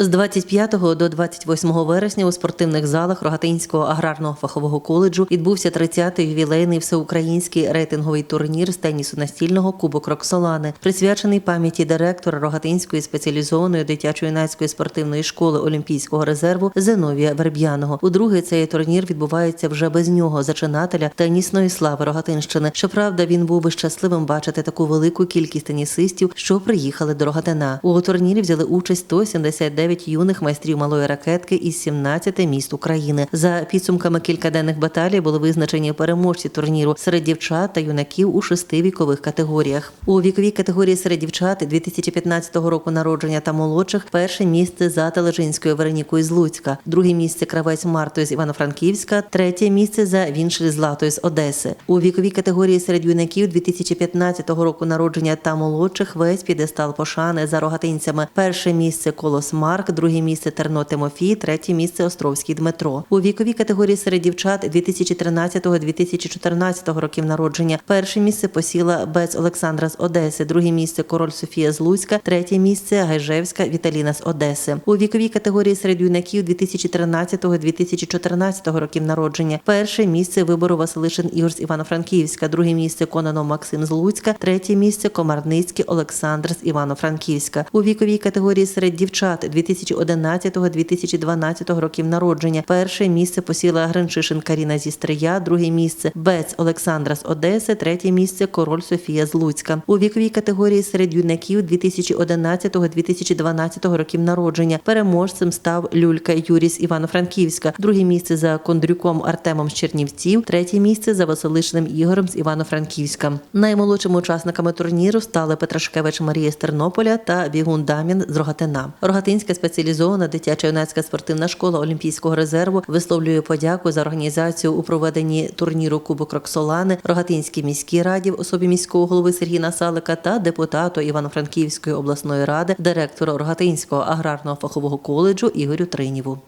З 25 до 28 вересня у спортивних залах Рогатинського аграрного фахового коледжу відбувся 30-й ювілейний всеукраїнський рейтинговий турнір з тенісу настільного Кубок Роксолани, присвячений пам'яті директора Рогатинської спеціалізованої дитячо-юнацької спортивної школи Олімпійського резерву Зиновія Верб'яного. Удруге цей турнір відбувається вже без нього, зачинателя тенісної слави Рогатинщини. Щоправда, він був би щасливим бачити таку велику кількість тенісистів, що приїхали до Рогатина. У турнірі взяли участь 179 юних майстрів малої ракетки із 17 міст України. За підсумками кількаденних баталій були визначені переможці турніру серед дівчат та юнаків у шести вікових категоріях. У віковій категорії серед дівчат 2015 року народження та молодших перше місце за Тележинською Веронікою з Луцька, друге місце кравець Мартою з Івано-Франківська, третє місце за Віншель Златою з Одеси. У віковій категорії серед юнаків 2015 року народження та молодших весь підестал пошани за рогатинцями. Перше місце Колос Марк, друге місце Терно Тимофій, третє місце Островський Дмитро. У віковій категорії серед дівчат 2013-2014 років народження. Перше місце посіла Бец Олександра з Одеси, друге місце Король Софія з Луцька, третє місце Гайжевська Віталіна з Одеси. У віковій категорії серед юнаків 2013-2014 років народження. Перше місце вибору Василишин Ігор з Івано-Франківська, друге місце Кононов Максим з Луцька, третє місце Комарницький Олександр з Івано-Франківська. У віковій категорії серед дівчат 2011-2012 років народження. Перше місце посіла Гринчишин Каріна зі Стрия, друге місце Бец Олександра з Одеси, третє місце Король Софія з Луцька. У віковій категорії серед юнаків 2011-2012 років народження. Переможцем став Люлька Юрій з Івано-Франківська, друге місце за Кондрюком Артемом з Чернівців, третє місце за Василишним Ігорем з Івано-Франківська. Наймолодшими учасниками турніру стали Петрашкевич Марія з Тернополя та Бігун Дам'ян з Рогатина. Рогатинська спеціалізована дитяча юнацька спортивна школа Олімпійського резерву висловлює подяку за організацію у проведенні турніру Кубок Роксолани Рогатинській міській раді в особі міського голови Сергія Насалика та депутату Івано-Франківської обласної ради, директору Рогатинського аграрного фахового коледжу Ігорю Триніву.